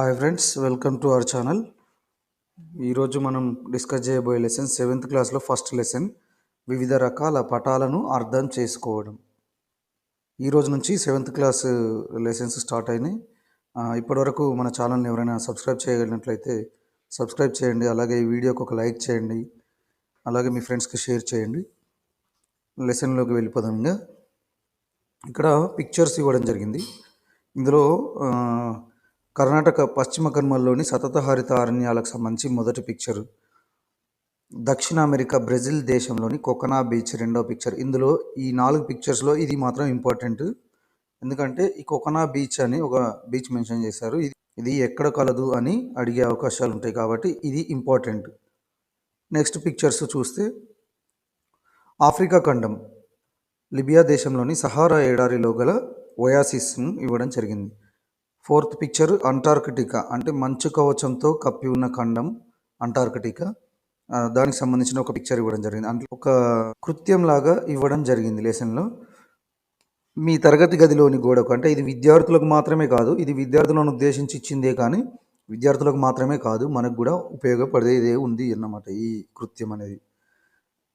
Hi friends welcome to our channel ఈరోజు మనం discuss చేయబోయే లెసన్ సెవెంత్ క్లాస్లో ఫస్ట్ లెసన్ వివిధ రకాల పటాలను అర్థం చేసుకోవడం. ఈరోజు నుంచి సెవెంత్ క్లాస్ లెసన్స్ స్టార్ట్ అయినాయి. ఇప్పటివరకు మన ఛానల్ని ఎవరైనా సబ్స్క్రైబ్ చేయగలిగినట్లయితే సబ్స్క్రైబ్ చేయండి అలాగే ఈ వీడియోకి ఒక లైక్ చేయండి అలాగే మీ ఫ్రెండ్స్కి షేర్ చేయండి. లెసన్లోకి వెళ్ళిపోదాం ఇంకా. ఇక్కడ పిక్చర్స్ ఇవ్వడం జరిగింది. ఇందులో కర్ణాటక పశ్చిమ కనుమల్లోని సతతహరిత అరణ్యాలకు సంబంధించి మొదటి పిక్చర్ దక్షిణ అమెరికా బ్రెజిల్ దేశంలోని కొకనా బీచ్ రెండో పిక్చర్ ఇందులో ఈ నాలుగు పిక్చర్స్లో ఇది మాత్రం ఇంపార్టెంట్ ఎందుకంటే ఈ కొకనా బీచ్ అని ఒక బీచ్ మెన్షన్ చేశారు. ఇది ఇది ఎక్కడ కలదు అని అడిగే అవకాశాలు ఉంటాయి కాబట్టి ఇది ఇంపార్టెంట్ నెక్స్ట్ పిక్చర్స్ చూస్తే ఆఫ్రికా ఖండం. లిబియా దేశంలోని సహారా ఎడారిలో గల ఒయాసిస్ను ఇవ్వడం జరిగింది. ఫోర్త్ పిక్చర్ అంటార్కిటికా అంటే మంచు కవచంతో కప్పి ఉన్న ఖండం అంటార్కిటికా. దానికి సంబంధించిన ఒక పిక్చర్ ఇవ్వడం జరిగింది. అంటే ఒక కృత్యం లాగా ఇవ్వడం జరిగింది లెసన్లో మీ తరగతి గదిలోని గోడకు అంటే ఇది విద్యార్థులకు మాత్రమే కాదు ఇది విద్యార్థులను ఉద్దేశించి ఇచ్చిందే కానీ విద్యార్థులకు మాత్రమే కాదు మనకు కూడా ఉపయోగపడేదే ఉంది అన్నమాట ఈ కృత్యం అనేది.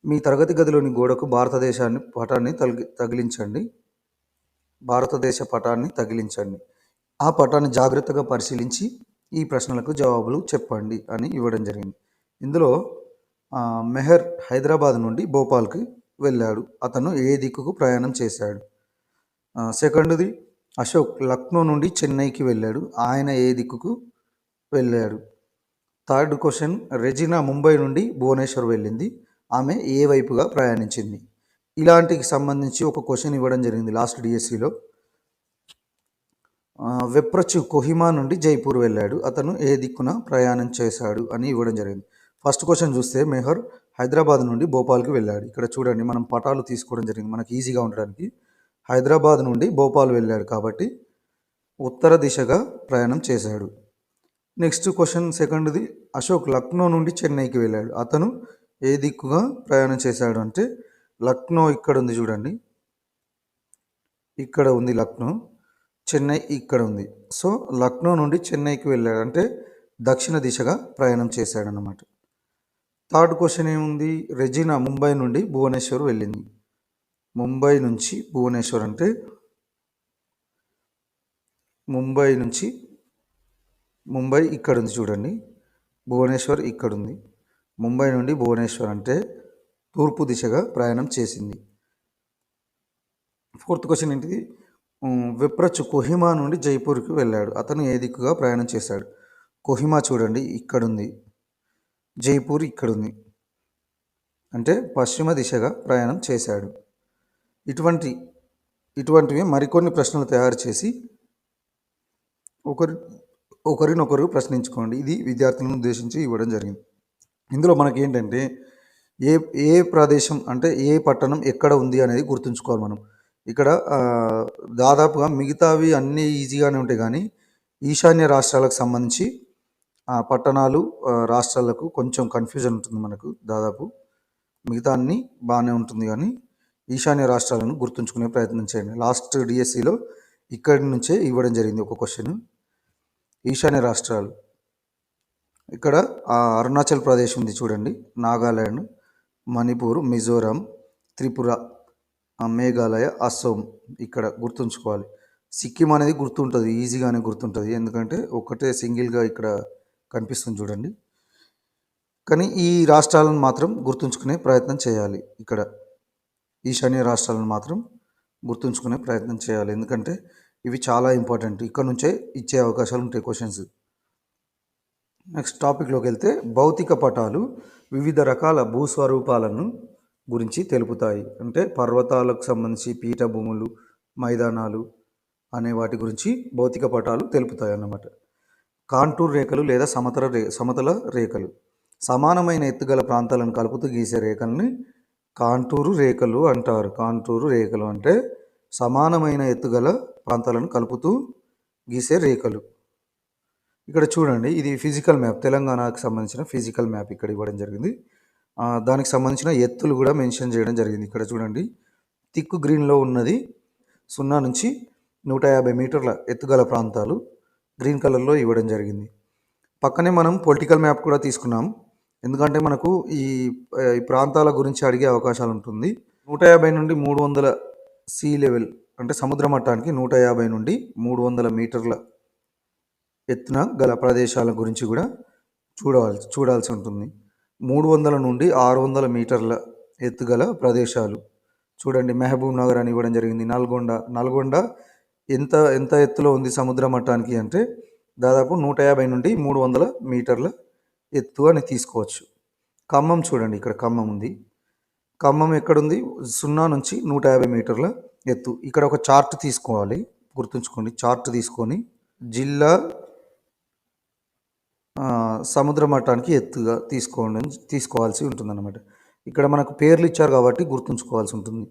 మీ తరగతి గదిలోని గోడకు భారతదేశాన్ని పటాన్ని తగి తగిలించండి. భారతదేశ పటాన్ని తగిలించండి. ఆ పటాన్ని జాగ్రత్తగా పరిశీలించి ఈ ప్రశ్నలకు జవాబులు చెప్పండి అని ఇవ్వడం జరిగింది. ఇందులో మెహర్ హైదరాబాద్ నుండి భోపాల్కి వెళ్ళాడు. అతను ఏ దిక్కుకు ప్రయాణం చేశాడు? సెకండ్ది అశోక్ లక్నో నుండి చెన్నైకి వెళ్ళాడు. ఆయన ఏ దిక్కుకు వెళ్ళాడు? థర్డ్ క్వశ్చన్ రెజినా ముంబై నుండి భువనేశ్వర్ వెళ్ళింది. ఆమె ఏ వైపుగా ప్రయాణించింది? ఇలాంటికి సంబంధించి ఒక క్వశ్చన్ ఇవ్వడం జరిగింది లాస్ట్ డిఎస్సిలో. వెప్రచు కొహిమా నుండి జైపూర్ వెళ్ళాడు. అతను ఏ దిక్కున ప్రయాణం చేశాడు అని ఇవ్వడం జరిగింది. ఫస్ట్ క్వశ్చన్ చూస్తే మెహర్ హైదరాబాద్ నుండి భోపాల్కి వెళ్ళాడు. ఇక్కడ చూడండి మనం పటాలు తీసుకోవడం జరిగింది. మనకి ఈజీగా ఉండడానికి హైదరాబాద్ నుండి భోపాల్ వెళ్ళాడు కాబట్టి ఉత్తర దిశగా ప్రయాణం చేశాడు. నెక్స్ట్ క్వశ్చన్ సెకండ్ది. అశోక్ లక్నో నుండి చెన్నైకి వెళ్ళాడు. అతను ఏ దిక్కుగా ప్రయాణం చేశాడు అంటే లక్నో ఇక్కడ ఉంది చూడండి. ఇక్కడ ఉంది లక్నో. చెన్నై ఇక్కడ ఉంది. సో లక్నో నుండి చెన్నైకి వెళ్ళాడు. అంటే దక్షిణ దిశగా ప్రయాణం చేశాడు థర్డ్ క్వశ్చన్ ఏముంది? రెజినా ముంబై నుండి భువనేశ్వర్ వెళ్ళింది. ముంబై నుంచి భువనేశ్వర్ అంటే ముంబై నుంచి ముంబై ఇక్కడ ఉంది చూడండి. భువనేశ్వర్ ఇక్కడ ఉంది. ముంబై నుండి భువనేశ్వర్ అంటే తూర్పు దిశగా ప్రయాణం చేసింది. ఫోర్త్ క్వశ్చన్ ఏంటిది? విప్రచు కొహిమా నుండి జైపూర్కి వెళ్ళాడు. అతను ఏ దిక్కుగా ప్రయాణం చేశాడు? కొహిమా చూడండి ఇక్కడ ఉంది జైపూర్ ఇక్కడ ఉంది అంటే పశ్చిమ దిశగా ప్రయాణం చేశాడు. ఇటువంటి ఇటువంటివి మరికొన్ని ప్రశ్నలు తయారు చేసి ఒకరి ఒకరినొకరు ప్రశ్నించుకోండి. ఇది విద్యార్థులను ఉద్దేశించి ఇవ్వడం జరిగింది. ఇందులో మనకి ఏంటంటే ఏ ఏ ప్రదేశం అంటే ఏ పట్టణం ఎక్కడ ఉంది అనేది గుర్తుంచుకోవాలి మనం. ఇక్కడ దాదాపుగా మిగతావి అన్నీ ఈజీగానే ఉంటాయి కానీ ఈశాన్య రాష్ట్రాలకు సంబంధించి పట్టణాలు రాష్ట్రాలకు కొంచెం కన్ఫ్యూజన్ ఉంటుంది మనకు దాదాపు. మిగతా అన్నీ బాగానే ఉంటుంది కానీ ఈశాన్య రాష్ట్రాలను గుర్తుంచుకునే ప్రయత్నం చేయండి. లాస్ట్ డిఎస్సిలో ఇక్కడి నుంచే ఇవ్వడం జరిగింది ఒక క్వశ్చన్ ఈశాన్య రాష్ట్రాలు. ఇక్కడ అరుణాచల్ ప్రదేశ్ ఉంది చూడండి నాగాల్యాండ్ మణిపూర్ మిజోరాం త్రిపుర మేఘాలయ అస్సోం ఇక్కడ గుర్తుంచుకోవాలి. సిక్కిం అనేది గుర్తుంటుంది ఈజీగానే గుర్తుంటుంది. ఎందుకంటే ఒకటే సింగిల్గా ఇక్కడ కనిపిస్తుంది చూడండి. కానీ ఈ రాష్ట్రాలను మాత్రం గుర్తుంచుకునే ప్రయత్నం చేయాలి. ఇక్కడ ఈశాన్య రాష్ట్రాలను మాత్రం గుర్తుంచుకునే ప్రయత్నం చేయాలి. ఎందుకంటే ఇవి చాలా ఇంపార్టెంట్. ఇక్కడ నుంచే ఇచ్చే అవకాశాలు ఉంటాయి క్వశ్చన్స్. నెక్స్ట్ టాపిక్లోకి వెళ్తే భౌతిక పటాలు వివిధ రకాల భూస్వరూపాలను గురించి తెలుపుతాయి. అంటే పర్వతాలకు సంబంధించి పీఠభూములు మైదానాలు అనే వాటి గురించి భౌతిక పటాలు తెలుపుతాయి అన్నమాట. కాంటూర్ రేఖలు లేదా సమతల రే సమతల రేఖలు. సమానమైన ఎత్తుగల ప్రాంతాలను కలుపుతూ గీసే రేఖల్ని కాంటూరు రేఖలు అంటారు. కాంటూరు రేఖలు అంటే సమానమైన ఎత్తుగల ప్రాంతాలను కలుపుతూ గీసే రేఖలు. ఇక్కడ చూడండి ఇది ఫిజికల్ మ్యాప్. తెలంగాణకు సంబంధించిన ఫిజికల్ మ్యాప్ ఇక్కడ ఇవ్వడం జరిగింది. దానికి సంబంధించిన ఎత్తులు కూడా మెన్షన్ చేయడం జరిగింది. ఇక్కడ చూడండి. తిక్కు గ్రీన్లో ఉన్నది సున్నా నుంచి నూట యాభై మీటర్ల ఎత్తుగల ప్రాంతాలు గ్రీన్ కలర్లో ఇవ్వడం జరిగింది. పక్కనే మనం పొలిటికల్ మ్యాప్ కూడా తీసుకున్నాం. ఎందుకంటే మనకు ఈ ఈ ప్రాంతాల గురించి అడిగే అవకాశాలు ఉంటుంది. నూట యాభై నుండి మూడు వందల సీ లెవెల్ అంటే సముద్ర మట్టానికి నూట యాభై నుండి మూడు వందల మీటర్ల ఎత్తున గల ప్రదేశాల గురించి కూడా చూడవలసి చూడాల్సి ఉంటుంది. మూడు వందల నుండి ఆరు వందల మీటర్ల ఎత్తుగల ప్రదేశాలు. చూడండి మహబూబ్ నగర్ అని ఇవ్వడం జరిగింది. నల్గొండ నల్గొండ ఎంత ఎంత ఎత్తులో ఉంది సముద్ర మట్టానికి అంటే దాదాపు నూట యాభై నుండి మూడు వందల మీటర్ల ఎత్తు అని తీసుకోవచ్చు. ఖమ్మం చూడండి ఇక్కడ ఖమ్మం ఉంది. ఖమ్మం ఎక్కడుంది? సున్నా నుంచి నూట యాభై మీటర్ల ఎత్తు. ఇక్కడ ఒక చార్ట్ తీసుకోవాలి గుర్తుంచుకోండి. చార్ట్ తీసుకొని జిల్లా సముద్ర మట్టానికి ఎత్తుగా తీసుకోండి తీసుకోవాల్సి ఉంటుందన్నమాట. ఇక్కడ మనకు పేర్లు ఇచ్చారు కాబట్టి గుర్తుంచుకోవాల్సి ఉంటుంది.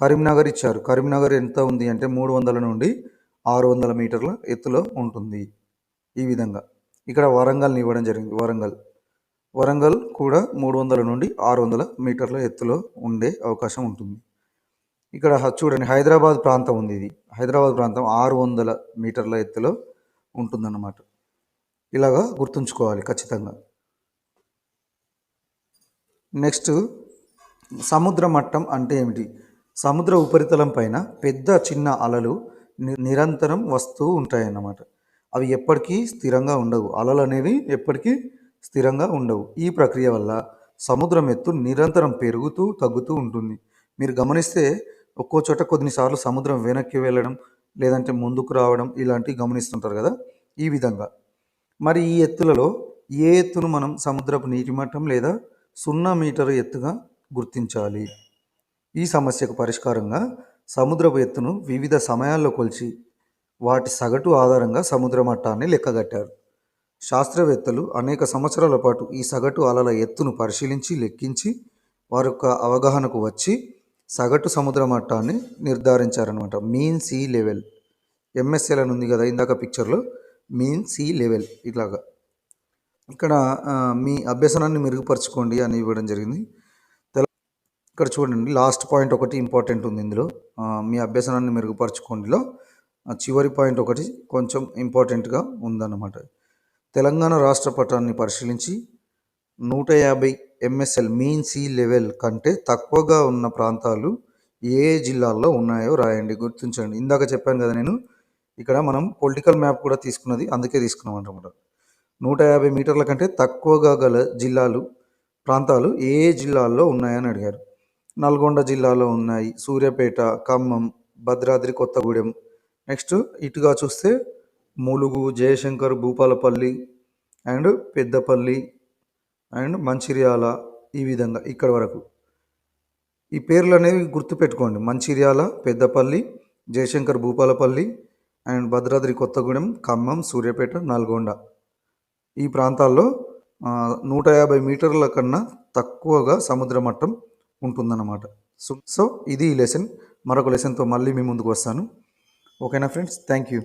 కరీంనగర్ ఇచ్చారు. కరీంనగర్ ఎంత ఉంది అంటే మూడు వందల నుండి ఆరు వందల మీటర్ల ఎత్తులో ఉంటుంది ఈ విధంగా. ఇక్కడ వరంగల్ని ఇవ్వడం జరిగింది. వరంగల్. వరంగల్ కూడా మూడు వందల నుండి ఆరు వందల మీటర్ల ఎత్తులో ఉండే అవకాశం ఉంటుంది. ఇక్కడ చూడండి హైదరాబాద్ ప్రాంతం ఉంది ఇది. హైదరాబాద్ ప్రాంతం ఆరు వందల మీటర్ల ఎత్తులో ఉంటుందన్నమాట. ఇలాగా గుర్తుంచుకోవాలి ఖచ్చితంగా. నెక్స్ట్ సముద్ర మట్టం అంటే ఏమిటి? సముద్ర ఉపరితలం పైన పెద్ద చిన్న అలలు ని- నిరంతరం వస్తూ ఉంటాయన్నమాట. అవి ఎప్పటికీ స్థిరంగా ఉండవు. అలలు అనేవి ఎప్పటికీ స్థిరంగా ఉండవు. ఈ ప్రక్రియ వల్ల సముద్రం ఎత్తు నిరంతరం పెరుగుతూ తగ్గుతూ ఉంటుంది. మీరు గమనిస్తే ఒక్కో చోట కొన్నిసార్లు సముద్రం వెనక్కి వెళ్ళడం లేదంటే ముందుకు రావడం ఇలాంటివి గమనిస్తుంటారు కదా? ఈ విధంగా. మరి ఈ ఎత్తులలో ఏ ఎత్తును మనం సముద్రపు నీటి మట్టం లేదా సున్నా మీటర్ ఎత్తుగా గుర్తించాలి? ఈ సమస్యకు పరిష్కారంగా సముద్రపు ఎత్తును వివిధ సమయాల్లో కొలిచి వాటి సగటు ఆధారంగా సముద్ర మట్టాన్ని లెక్కగట్టారు. శాస్త్రవేత్తలు అనేక సంవత్సరాల పాటు ఈ సగటు అలల ఎత్తును పరిశీలించి లెక్కించి వారి యొక్క అవగాహనకు వచ్చి సగటు సముద్ర మట్టాన్ని నిర్ధారించారనమాట మీన్ సీ లెవెల్. ఎంఎస్ఎల్ అని ఉంది కదా ఇందాక పిక్చర్లో మీన్ సీ లెవెల్ ఇట్లాగా. ఇక్కడ మీ అభ్యసనాన్ని మెరుగుపరచుకోండి అని ఇవ్వడం జరిగింది. తెల- ఇక్కడ చూడండి లాస్ట్ పాయింట్ ఒకటి ఇంపార్టెంట్ ఉంది ఇందులో. మీ అభ్యసనాన్ని మెరుగుపరచుకోండిలో చివరి పాయింట్ ఒకటి కొంచెం ఇంపార్టెంట్గా ఉందన్నమాట. తెలంగాణ రాష్ట్ర పటాన్ని పరిశీలించి నూట యాభై ఎంఎస్ఎల్ మీన్ సీ లెవెల్ కంటే తక్కువగా ఉన్న ప్రాంతాలు ఏ జిల్లాల్లో ఉన్నాయో రాయండి గుర్తించండి. ఇందాక చెప్పాను కదా నేను ఇక్కడ మనం పొలిటికల్ మ్యాప్ కూడా తీసుకున్నది అందుకే తీసుకున్నాం అనమాట నూట యాభై మీటర్ల కంటే తక్కువగా గల జిల్లాలు ప్రాంతాలు ఏ జిల్లాల్లో ఉన్నాయని అడిగారు. నల్గొండ జిల్లాలో ఉన్నాయి సూర్యాపేట ఖమ్మం భద్రాద్రి కొత్తగూడెం. నెక్స్ట్ ఇటుగా చూస్తే ములుగు జయశంకర్ భూపాలపల్లి అండ్ పెద్దపల్లి అండ్ మంచిర్యాల ఈ విధంగా ఇక్కడ వరకు. ఈ పేర్లు అనేవి గుర్తుపెట్టుకోండి. మంచిర్యాల పెద్దపల్లి జయశంకర్ భూపాలపల్లి అండ్ భద్రాద్రి కొత్తగూడెం ఖమ్మం సూర్యాపేట నల్గొండ. ఈ ప్రాంతాల్లో నూట యాభై మీటర్ల కన్నా తక్కువగా సముద్ర మట్టం ఉంటుందన్నమాట. సో సో ఇది ఈ లెసన్ మరొక లెసన్తో మళ్ళీ మీ ముందుకు వస్తాను. ఓకేనా ఫ్రెండ్స్ థ్యాంక్ యూ